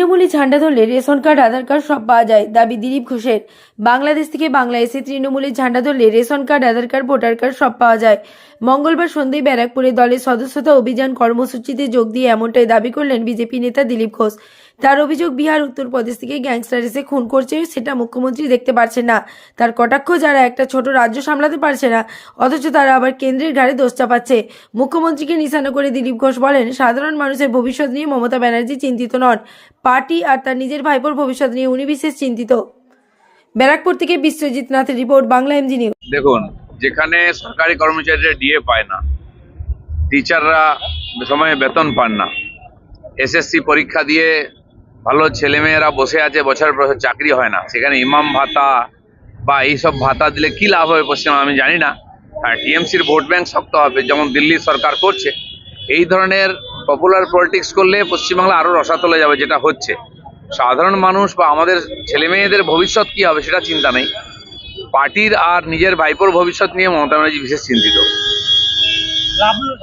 তৃণমূলী ঝান্ডা ধরলে ration card, Aadhaar card সব পাওয়া যায়। দাবি দিলীপ ঘোষের। বাংলাদেশ থেকে বাংলা এসে তৃণমূলের ঝান্ডা ধরলে ration card, Aadhaar card, voter card সব পাওয়া যায়। মঙ্গলবার সন্ধ্যায় ব্যারাকপুরে দলের সদস্যতা অভিযান কর্মসূচিতে যোগ দিয়ে এমনটাই দাবি করলেন বিজেপি নেতা দিলীপ ঘোষ। তার অভিযোগ বিহার, উত্তরপ্রদেশ থেকে গ্যাংস্টার এসে খুন করছে, সেটা মুখ্যমন্ত্রী দেখতে পারছে না। তার কটাক্ষ যারা একটা ছোট রাজ্য সামলাতে পারছে না, অথচ তারা আবার কেন্দ্রের ঘাড়ে দোষ চাপাচ্ছে। মুখ্যমন্ত্রীকে নিশানা করে দিলীপ ঘোষ বলেন, সাধারণ মানুষের ভবিষ্যৎ নিয়ে মমতা ব্যানার্জি চিন্তিত নন। পার্টি আর তার নিজের ভাইপোর ভবিষ্যৎ নিয়ে উনি বিশেষ চিন্তিত। ব্যারাকপুর থেকে Biswajit নাথের report, Bangla M G news দেখুন, যেখানে সরকারি কর্মচারীরা ডিএ পায় না, টিচাররা সময়ে বেতন পান না এসএসসি পরীক্ষা দিয়ে ভালো ছেলেমেয়েরা বসে আছে বছর বছর চাকরি হয় না। সেখানে ইমাম ভাতা বা এইসব ভাতা দিলে কি লাভ হবে পশ্চিমে আমি জানি না। হ্যাঁ টিএমসির ভোট ব্যাংক শক্ত হবে, যেমন দিল্লি সরকার করছে। এই ধরনের পপুলার পলিটিক্স করলে পশ্চিমবাংলা আরও রসাতলে যাবে, যেটা হচ্ছে। সাধারণ মানুষ বা আমাদের ছেলে মেয়েদের ভবিষ্যৎ কি হবে সেটা চিন্তা নেই। পার্টির আর নিজের ভাইপোর ভবিষ্যৎ নিয়ে মমতা ব্যানার্জি বিশেষ চিন্তিত।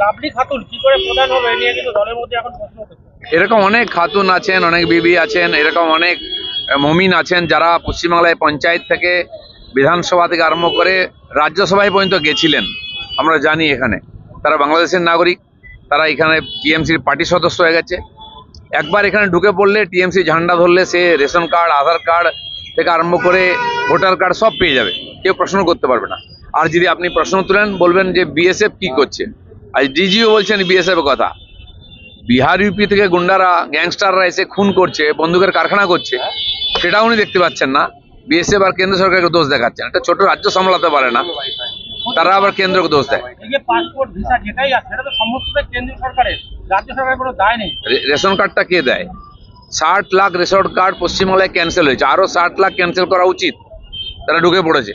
রাবলি খাতুন, কি করে প্রধান হবে নিয়ে কিন্তু দলের মধ্যে এখন প্রশ্ন এরকম অনেক খাতুন আছেন, অনেক বিবি আছেন, এরকম অনেক মমিন আছেন যারা পশ্চিমবাংলায় পঞ্চায়েত থেকে বিধানসভা থেকে আরম্ভ করে রাজ্যসভায় পর্যন্ত গেছিলেন। আমরা জানি এখানে। তারা বাংলাদেশের নাগরিক, তারা এখানে টিএমসির পার্টি সদস্য হয়ে গেছে। একবার এখানে ঢুকে পড়লে টিএমসি ঝান্ডা ধরলে সে রেশন কার্ড, আধার কার্ড থেকে আরম্ভ করে ভোটার কার্ড সব পেয়ে যাবে। কেউ প্রশ্ন করতে পারবে না। আর যদি আপনি প্রশ্ন তুলেন, বলবেন যে বিএসএফ কি করছে? আজ ডিজিও বলছেন বিএসএফ কথা। বিহার ইউপি থেকে গুন্ডারা গ্যাংস্টাররা এসে খুন করছে বন্দুকের কারখানা করছে সেটা উনি দেখতে পাচ্ছেন না। বিএসএফ আর কেন্দ্র সরকারকে দোষ দেখাচ্ছেন একটা ছোট রাজ্য সামলাতে পারে না। তারা আবার কেন্দ্রকে দোষ দেয়। রেশন কার্ডটা কে দেয়? ষাট লাখ রেশন কার্ড পশ্চিমবাংলায় ক্যান্সেল হয়েছে। আরও ষাট লাখ ক্যান্সেল করা উচিত। তারা ঢুকে পড়েছে।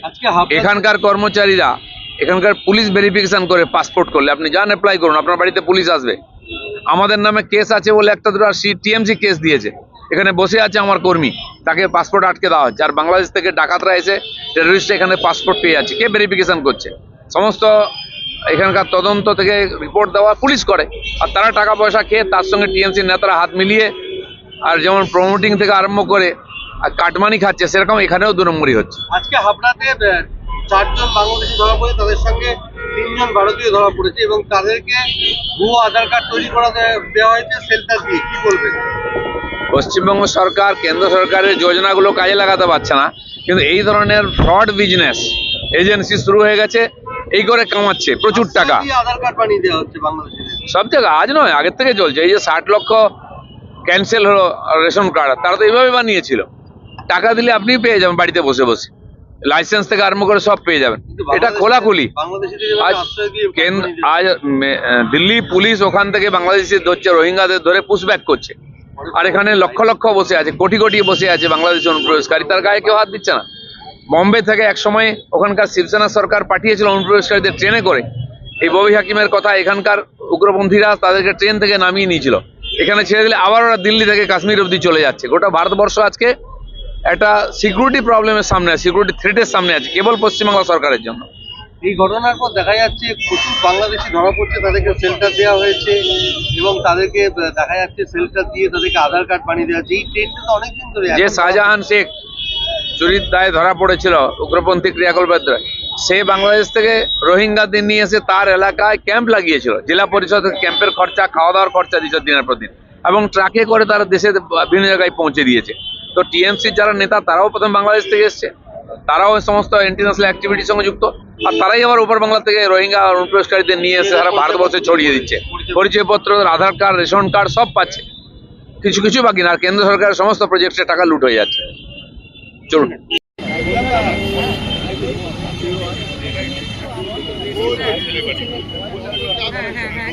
এখানকার কর্মচারীরা এখানকার পুলিশ ভেরিফিকেশন করে পাসপোর্ট করলে। আপনি যান অ্যাপ্লাই করুন। আপনার বাড়িতে পুলিশ আসবে। আমাদের নামে কেস আছে বলে একটা দুটো টিএমসি কেস দিয়েছে। এখানে বসে আছে আমার কর্মী। তাকে পাসপোর্ট আটকে দেওয়া হচ্ছে আর বাংলাদেশ থেকে ডাকাতরা এসে টেররিস্ট এখানে পাসপোর্ট পেয়ে যাচ্ছে। কে ভেরিফিকেশন করছে? সমস্ত এখানকার তদন্ত থেকে রিপোর্ট দেওয়া পুলিশ করে। আর তারা টাকা পয়সা খেয়ে তার সঙ্গে টিএমসি নেতারা হাত মিলিয়ে আর যেমন প্রমোটিং থেকে আরম্ভ করে আর কাটমানি খাচ্ছে, সেরকম এখানেও দু নম্বরই হচ্ছে। আজকে হাবড়াতে চারজন বাংলাদেশি ধরা পড়ে। তাদের সঙ্গে তিনজন ভারতীয় ধরা পড়েছে এবং তাদেরকে ভুয়ো আধার কার্ড তৈরি করা দেওয়া হয়েছে সেলটার দিয়ে কি বলবেন পশ্চিমবঙ্গ সরকার কেন্দ্র সরকারের যোজনাগুলো কাজে লাগাতে পারছে না কিন্তু এই ধরনের ফ্রড বিজনেস এজেন্সি শুরু হয়ে গেছে এই করে কামাচ্ছে প্রচুর টাকা। দিয়ে আধার কার্ড বানিয়ে দেওয়া হচ্ছে বাংলাদেশিদের সব জায়গায় আজ নয় আগের থেকে চলছে এই যে ষাট লক্ষ ক্যান্সেল হলো রেশন কার্ড তারা তো এইভাবে বানিয়েছিল। টাকা দিলে আপনি পেয়ে যাবেন বাড়িতে বসে বসে। লাইসেন্স থেকে আরম্ভ করে সব পেয়ে যাবেন। এটা খোলাখুলি। আজ কেন্দ্র আজ দিল্লি পুলিশ ওখান থেকে বাংলাদেশে ধরছে রোহিঙ্গাদের ধরে পুশব্যাক করছে। আর এখানে লক্ষ লক্ষ বসে আছে কোটি কোটি বসে আছে বাংলাদেশি অনুপ্রবেশকারী। তার গায়ে কেউ হাত দিচ্ছে না। বম্বে থেকে এক সময় ওখানকার শিবসেনা সরকার পাঠিয়েছিল অনুপ্রবেশকারীদের ট্রেনে করে। এই ববি হাকিমের কথা এখানকার উগ্রপন্থীরা তাদেরকে ট্রেন থেকে নামিয়ে নিয়েছিল। এখানে ছেড়ে দিলে আবার ওরা দিল্লি থেকে কাশ্মীর অবধি চলে যাচ্ছে। গোটা ভারতবর্ষ আজকে একটা সিকিউরিটি প্রবলেমের সামনে আছে সিকিউরিটি থ্রেটের সামনে আছে কেবল পশ্চিমবাংলা সরকারের জন্য। এই ঘটনার পর দেখা যাচ্ছে প্রচুর বাংলাদেশি ধরা পড়ছে তাদেরকে সেল্টার দেওয়া হয়েছে এবং তাদেরকে দেখা যাচ্ছে সেল্টার দিয়ে তাদেরকে আধার কার্ড বানিয়ে দেওয়া হচ্ছে। এই ট্রেনটা তো অনেকদিন ধরে যে শাহজাহান শেখ চুরির দায়ে ধরা পড়েছিল উগ্রপন্থী ক্রিয়াকল্পের দ্বারা সে বাংলাদেশ থেকে রোহিঙ্গাদের নিয়ে এসে তার এলাকায় ক্যাম্প লাগিয়েছিল। জেলা পরিষদ ক্যাম্পের খরচা খাওয়া দাওয়ার খরচা দিয়েছিল দিনের পর দিন এবং ট্রাকে করে তারা দেশে বিভিন্ন জায়গায় পৌঁছে দিয়েছে। তো টিএমসির যারা নেতা, তারাও প্রথম বাংলাদেশ থেকে এসছে। তারাও সমস্ত ইন্টারন্যাশনাল অ্যাক্টিভিটির সঙ্গে যুক্ত। আর তারাই আবার উপর বাংলা থেকে রোহিঙ্গা অনুপ্রবেশকারীদের নিয়ে এসে তারা ভারতবর্ষে ছড়িয়ে দিচ্ছে। পরিচয়পত্র, আধার কার্ড, রেশন কার্ড সব পাচ্ছে। কিছু কিছু বাকি না কেন্দ্র সরকারের সমস্ত প্রজেক্টের টাকা লুট হয়ে যাচ্ছে। চলুন। হ্যাঁ, হ্যাঁ, হ্যাঁ,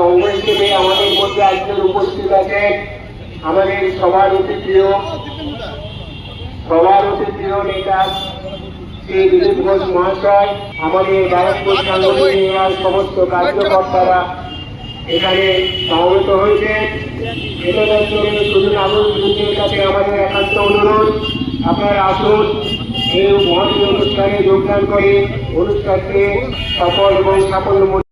অঙ্গ হিসেবে আমাদের উপস্থিত আছেন আমাদের সবার অতি প্রিয় সবার প্রিয় নেতা শ্রী ঘোষ মহাশয়, আমাদের সমস্ত কার্যকর্তারা এখানে সমবেত হয়েছে এটার জন্য শুধু নাগরিকদের কাছে আমাদের একান্ত অনুরোধ। আপনারা আসুন এই মহৎ অনুষ্ঠানে যোগদান করে অনুষ্ঠানকে সফল এবং সাফল্য